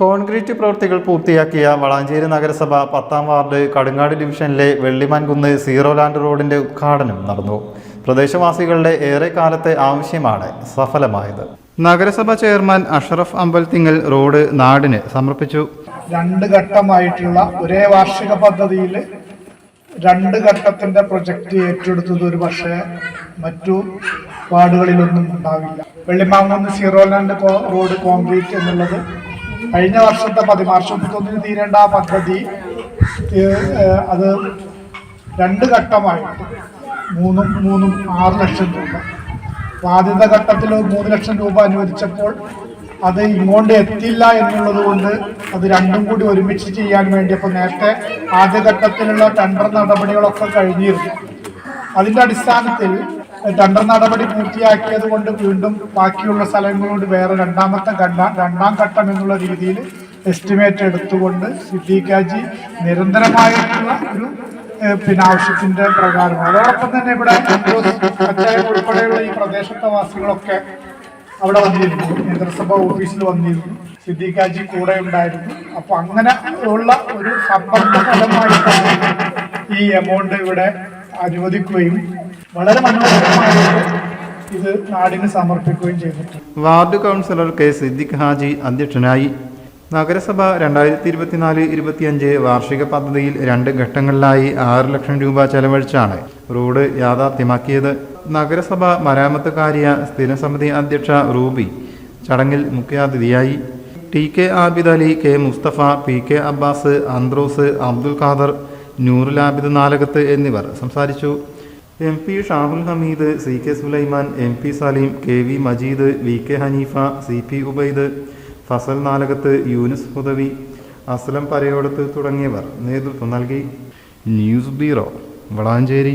Concrete പ്രവൃത്തികൾ പൂർത്തിയാക്കിയ വളാഞ്ചേരി നഗരസഭ പത്താം വാർഡ് കടുങ്ങാട് ഡിവിഷനിലെ വെള്ളിമാൻകുന്ന് സീറോ ലാൻഡ് റോഡിന്റെ ഉദ്ഘാടനം നടന്നു. പ്രദേശവാസികളുടെ ഏറെ കാലത്തെ ആവശ്യമാണ് സഫലമായത്. നഗരസഭ ചെയർമാൻ അഷറഫ് അമ്പൽത്തിങ്ങൽ റോഡ് നാടിന് സമർപ്പിച്ചു. രണ്ട് ഘട്ടമായിട്ടുള്ള ഒരേ വാർഷിക പദ്ധതിയിൽ രണ്ട് ഘട്ടത്തിന്റെ പ്രൊജക്ട് ഏറ്റെടുത്തത് ഒരു പക്ഷേ മറ്റു വാർഡുകളിലൊന്നും ഉണ്ടാവില്ല. വെള്ളിമാങ്ങുന്ന് സീറോ ലാൻഡ് റോഡ് കോൺക്രീറ്റ് എന്നുള്ളത് കഴിഞ്ഞ വർഷത്തെ പതി മാർച്ച് മുപ്പത്തൊന്നിന് തീരേണ്ട ആ പദ്ധതി അത് രണ്ട് ഘട്ടമായി. മൂന്നും മൂന്നും ആറ് ലക്ഷം രൂപ. അപ്പോൾ ആദ്യത്തെ ഘട്ടത്തിൽ മൂന്ന് ലക്ഷം രൂപ അനുവദിച്ചപ്പോൾ അത് ഇങ്ങോട്ട് എത്തില്ല എന്നുള്ളത് കൊണ്ട് അത് രണ്ടും കൂടി ഒരുമിച്ച് ചെയ്യാൻ വേണ്ടി അപ്പോൾ നേരത്തെ ആദ്യഘട്ടത്തിലുള്ള ടെൻഡർ നടപടികളൊക്കെ കഴിഞ്ഞിരുന്നു. അതിന്റെ അടിസ്ഥാനത്തിൽ ടെൻഡർ നടപടി പൂർത്തിയാക്കിയത് കൊണ്ട് വീണ്ടും ബാക്കിയുള്ള സ്ഥലങ്ങളോട് വേറെ രണ്ടാമത്തെ ഘട്ട രണ്ടാം ഘട്ടം എന്നുള്ള രീതിയിൽ എസ്റ്റിമേറ്റ് എടുത്തുകൊണ്ട് സിദ്ദീഖാജി നിരന്തരമായിട്ടുള്ള ഒരു പിന്നെ ആവശ്യത്തിന്റെ പ്രകാരം അതോടൊപ്പം തന്നെ ഇവിടെ ഉൾപ്പെടെയുള്ള ഈ പ്രദേശത്തെ വാസികളൊക്കെ അവിടെ വന്നിരുന്നു. നഗരസഭ ഓഫീസിൽ വന്നിരുന്നു. സിദ്ദീഖാജി കൂടെ ഉണ്ടായിരുന്നു. അപ്പൊ അങ്ങനെ ഉള്ള ഒരു സമ്പർക്ക ഈ എമൗണ്ട് ഇവിടെ അനുവദിക്കുകയും വളരെ മനോഹരമായിട്ട് ഇത് നാടിന് സമർപ്പിക്കുകയും ചെയ്തിട്ടുണ്ട്. Ward councillor K Siddique Haji അധ്യക്ഷനായി നഗരസഭ രണ്ടായിരത്തി ഇരുപത്തിനാല് ഇരുപത്തിയഞ്ച് വാർഷിക പദ്ധതിയിൽ രണ്ട് ഘട്ടങ്ങളിലായി ആറ് ലക്ഷം രൂപ ചെലവഴിച്ചാണ് റോഡ് യാഥാർത്ഥ്യമാക്കിയത്. നഗരസഭ മരാമത്ത് കാര്യ സ്ഥിരസമിതി അധ്യക്ഷ റൂബി ചടങ്ങിൽ മുഖ്യാതിഥിയായി. T K Abid Ali K Musthafa P K Abbas Anthrose Abdul Khader Noorul Nalakath എന്നിവർ സംസാരിച്ചു. M P Shahul Hameed C K Sulaiman M P Saleem K V Majeed V K Haneefa C P Ubaid Fasal Nalakath Yunus Hudawi Aslam Parayodath തുടങ്ങിയവർ നേതൃത്വം നൽകി. News bureau Valanchery.